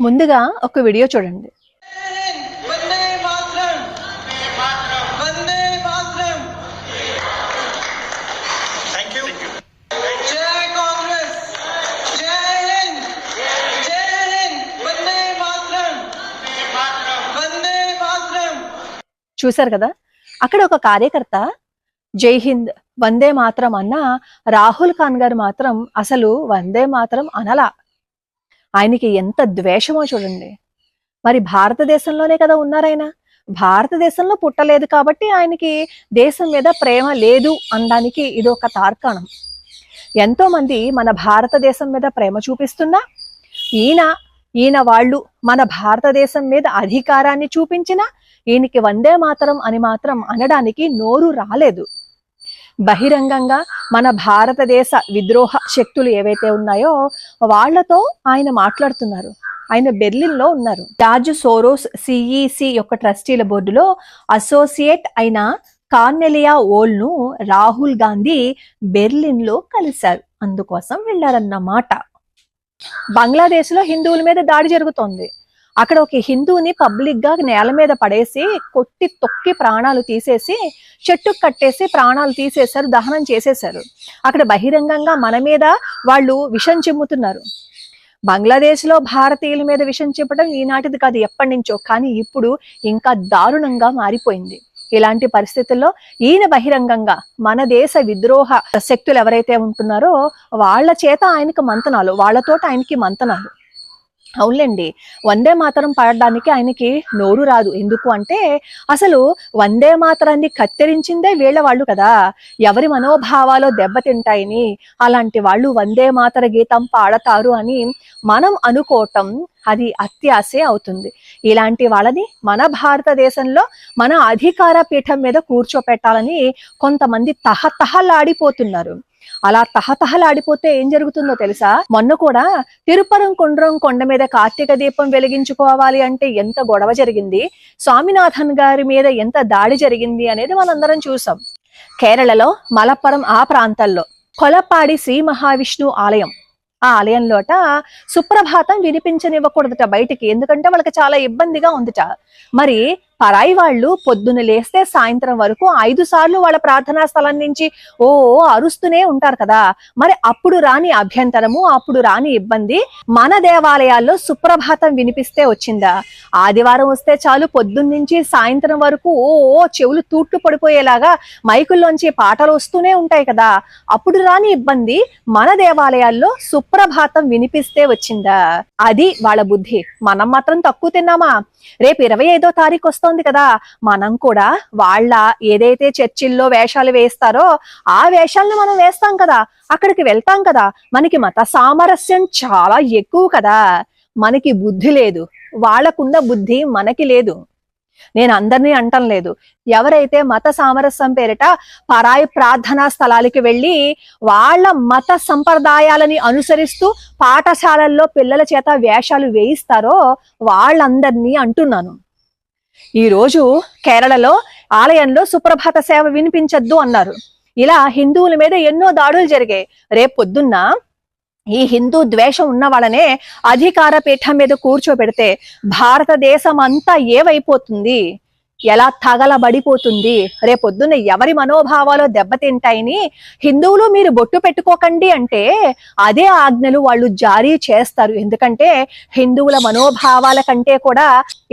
ముందుగా ఒక వీడియో చూడండి. చూశారు కదా? అక్కడ ఒక కార్యకర్త జై హింద్ వందే మాత్రం అన్న రాహుల్ ఖాన్ గారు మాత్రం అసలు వందే మాత్రం అనలా. ఆయనకి ఎంత ద్వేషమో చూడండి. మరి భారతదేశంలోనే కదా ఉన్నారాయన? భారతదేశంలో పుట్టలేదు కాబట్టి ఆయనకి దేశం మీద ప్రేమ లేదు అనడానికి ఇది ఒక తార్కాణం. ఎంతో మంది మన భారతదేశం మీద ప్రేమ చూపిస్తున్నా ఈయన ఈయన వాళ్ళు మన భారతదేశం మీద అధికారాన్ని చూపించిన ఈయనకి వందే మాతరం అని మాత్రం అనడానికి నోరు రాలేదు. బహిరంగంగా మన భారతదేశ విద్రోహ శక్తులు ఏవైతే ఉన్నాయో వాళ్ళతో ఆయన మాట్లాడుతున్నారు. ఆయన బెర్లిన్లో ఉన్నారు. జార్జ్ సోరోస్ సిఈసి యొక్క ట్రస్టీల బోర్డులో అసోసియేట్ అయిన కార్నెలియా ఓల్ను రాహుల్ గాంధీ బెర్లిన్లో కలిశారు. అందుకోసం వెళ్ళారన్నమాట బంగ్లాదేశ్లో హిందువుల మీద దాడి జరుగుతోంది. అక్కడ ఒక హిందువుని పబ్లిక్గా నేల మీద పడేసి కొట్టి తొక్కి ప్రాణాలు తీసేసి చెట్టుకు కట్టేసి ప్రాణాలు తీసేశారు దహనం చేసేశారు. అక్కడ బహిరంగంగా మన మీద వాళ్ళు విషం చిమ్ముతున్నారు. బంగ్లాదేశ్లో భారతీయుల మీద విషం చెప్పడం ఈనాటిది కాదు ఎప్పటి నుంచో. కానీ ఇప్పుడు ఇంకా దారుణంగా మారిపోయింది. ఇలాంటి పరిస్థితుల్లో ఈయన బహిరంగంగా మన దేశ విద్రోహ శక్తులు ఎవరైతే ఉంటున్నారో వాళ్ళ చేత ఆయనకి మంతనాలు వాళ్ళతోటి ఆయనకి మంతనాలు. అవునులేండి. వందే మాతరం పాడడానికి ఆయనకి నోరు రాదు. ఎందుకు అంటే అసలు వందే మాతరాన్ని కత్తిరించిందే వీళ్ళ వాళ్ళు కదా. ఎవరి మనోభావాలు దెబ్బతింటాయని అలాంటి వాళ్ళు వందే మాతర గీతం పాడతారు అని మనం అనుకోవటం అది అత్యాసే అవుతుంది. ఇలాంటి వాళ్ళని మన భారతదేశంలో మన అధికార పీఠం మీద కూర్చోపెట్టాలని కొంతమంది తహతహలాడిపోతున్నారు. అలా తహతహలాడిపోతే ఏం జరుగుతుందో తెలుసా? మొన్న కూడా తిరుపరం కుండ్రం కొండ మీద కార్తీక దీపం వెలిగించుకోవాలి అంటే ఎంత గొడవ జరిగింది? స్వామినాథన్ గారి మీద ఎంత దాడి జరిగింది అనేది మనందరం చూసాం. కేరళలో మలప్పురం ఆ ప్రాంతాల్లో కొలపాడి శ్రీ మహావిష్ణు ఆలయం. ఆ ఆలయంలోట సుప్రభాతం వినిపించనివ్వకూడదట బయటికి ఎందుకంటే వాళ్ళకి చాలా ఇబ్బందిగా ఉందిట. మరి పరాయి వాళ్ళు పొద్దున లేస్తే సాయంత్రం వరకు ఐదు సార్లు వాళ్ళ ప్రార్థనా స్థలం నుంచి ఓ అరుస్తూనే ఉంటారు కదా. మరి అప్పుడు రాని అభ్యంతరము అప్పుడు రాని ఇబ్బంది మన దేవాలయాల్లో సుప్రభాతం వినిపిస్తే వచ్చిందా? ఆదివారం వస్తే చాలు పొద్దున్న నుంచి సాయంత్రం వరకు ఓ చెవులు తూట్లు పడిపోయేలాగా మైకుల్లోంచి పాటలు వస్తూనే ఉంటాయి కదా. అప్పుడు రాని ఇబ్బంది మన దేవాలయాల్లో సుప్రభాతం వినిపిస్తే వచ్చిందా? అది వాళ్ళ బుద్ధి. మనం మాత్రం తక్కువ తిన్నామా? రేపు ఇరవై ఐదో తారీఖు కదా. మనం కూడా వాళ్ళ ఏదైతే చర్చిల్లో వేషాలు వేస్తారో ఆ వేషాలను మనం వేస్తాం కదా. అక్కడికి వెళ్తాం కదా. మనకి మత సామరస్యం చాలా ఎక్కువ కదా. మనకి బుద్ధి లేదు. వాళ్ళకున్న బుద్ధి మనకి లేదు. నేను అందరినీ అంటం లేదు. ఎవరైతే మత సామరస్యం పేరిట పరాయి ప్రార్థనా స్థలాలకి వెళ్ళి వాళ్ళ మత సంప్రదాయాలని అనుసరిస్తూ పాఠశాలల్లో పిల్లల చేత వేషాలు వేయిస్తారో వాళ్ళందరినీ అంటున్నాను. ఈ రోజు కేరళలో ఆలయంలో సుప్రభాత సేవ వినిపించద్దు అన్నారు. ఇలా హిందువుల మీద ఎన్నో దాడులు జరిగాయి. రేపు పొద్దున్న ఈ హిందూ ద్వేషం ఉన్న వాళ్ళనే అధికార పీఠం మీద కూర్చోబెడితే భారతదేశం అంతా ఏవైపోతుంది? ఎలా తగలబడిపోతుంది? రేపొద్దున ఎవరి మనోభావాలు దెబ్బతింటాయని హిందువులు మీరు బొట్టు పెట్టుకోకండి అంటే అదే ఆజ్ఞలు వాళ్ళు జారీ చేస్తారు. ఎందుకంటే హిందువుల మనోభావాల కంటే కూడా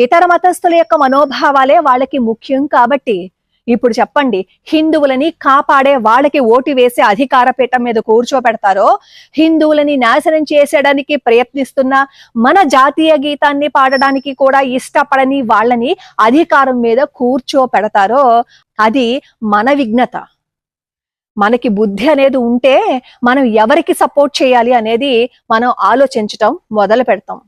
ఇతర మతస్థుల యొక్క మనోభావాలే వాళ్ళకి ముఖ్యం కాబట్టి ఇప్పుడు చెప్పండి హిందువులని కాపాడే వాళ్ళకి ఓటు వేసి అధికార పీఠం మీద కూర్చోబెడతారో హిందువులని నాశనం చేసేయడానికి ప్రయత్నిస్తున్న మన జాతీయ గీతాన్ని పాడడానికి కూడా ఇష్టపడని వాళ్ళని అధికారం మీద కూర్చోబెడతారో అది మన విఘ్నత. మనకి బుద్ధి అనేది ఉంటే మనం ఎవరికి సపోర్ట్ చేయాలి అనేది మనం ఆలోచించటం మొదలు పెడతాం